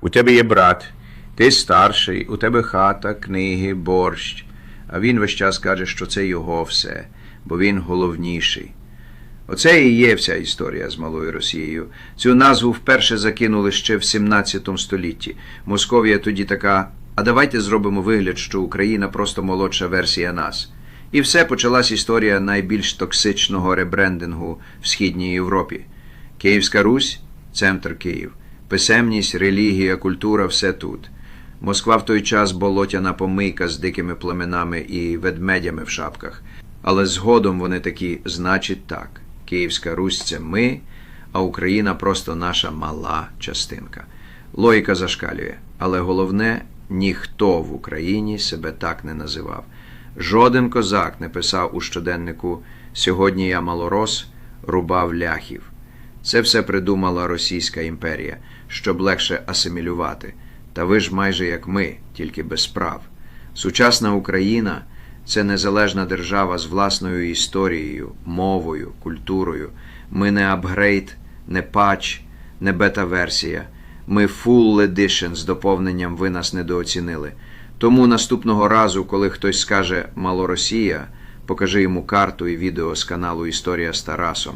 У тебе є брат, ти старший, у тебе хата, книги, борщ. А він весь час каже, що це його все, бо він головніший. Оце і є вся історія з малою Росією. Цю назву вперше закинули ще в 17 столітті. Московія тоді така. А давайте зробимо вигляд, що Україна просто молодша версія нас. І все почалась історія найбільш токсичного ребрендингу в Східній Європі. Київська Русь центр Київ. Писемність, релігія, культура все тут. Москва в той час болотяна помийка з дикими племенами і ведмедями в шапках. Але згодом вони такі, значить так. Київська Русь це ми, а Україна просто наша мала частинка. Логіка зашкалює, але головне, ніхто в Україні себе так не називав. Жоден козак не писав у щоденнику Сьогодні я малорос, рубав ляхів. Це все придумала Російська імперія, щоб легше асимілювати. Та ви ж майже як ми, тільки без прав. Сучасна Україна це незалежна держава з власною історією, мовою, культурою. Ми не апгрейд, не патч, не бета-версія. Ми full edition з доповненням ви нас недооцінили. Тому наступного разу, коли хтось скаже Малоросія, покажи йому карту і відео з каналу Історія з Тарасом.